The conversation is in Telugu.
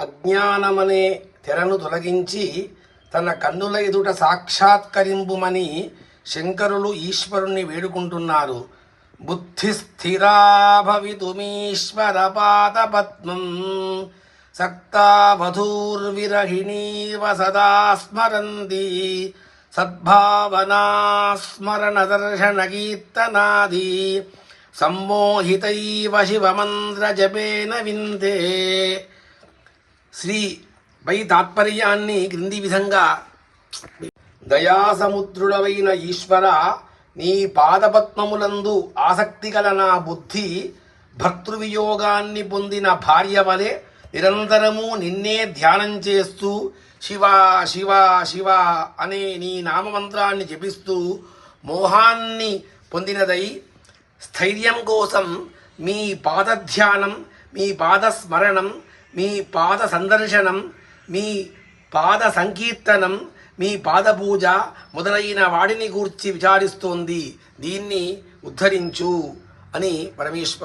అజ్ఞానమనే తెరను తొలగించి తన కన్నుల ఎదుట సాక్షాత్కరింపుమని శంకరులు ఈశ్వరుణ్ణి వేడుకుంటున్నారు. బుద్ధి స్థిరా భవితుమీశ్వర పాదపద్మం సక్తా వధూర్విరహిణీవ సదా స్మరంతి సద్భావనాస్మరణ దర్శన కీర్తనాది సమ్మోహితైవ శివమంత్ర జపేన విందే శ్రీ పై తాత్పర్యాన్ని క్రింది విధంగా దయాసముద్రుడవైన ఈశ్వర నీ పాదపద్మములందు ఆసక్తి గల నా బుద్ధి భర్తృవియోగాన్ని పొందిన భార్య వలె నిరంతరము నిన్నే ధ్యానం చేస్తూ శివ శివ శివ అనే నీ నామమంత్రాన్ని జపిస్తూ మోహాన్ని పొందినదై స్థైర్యం కోసం మీ పాదధ్యానం మీ పాదస్మరణం మీ పాద సందర్శనం మీ పాద సంకీర్తనం మీ పాదపూజ మొదలైన వాడిని గూర్చి విచారిస్తోంది. దీన్ని ఉద్ధరించు అని పరమేశ్వర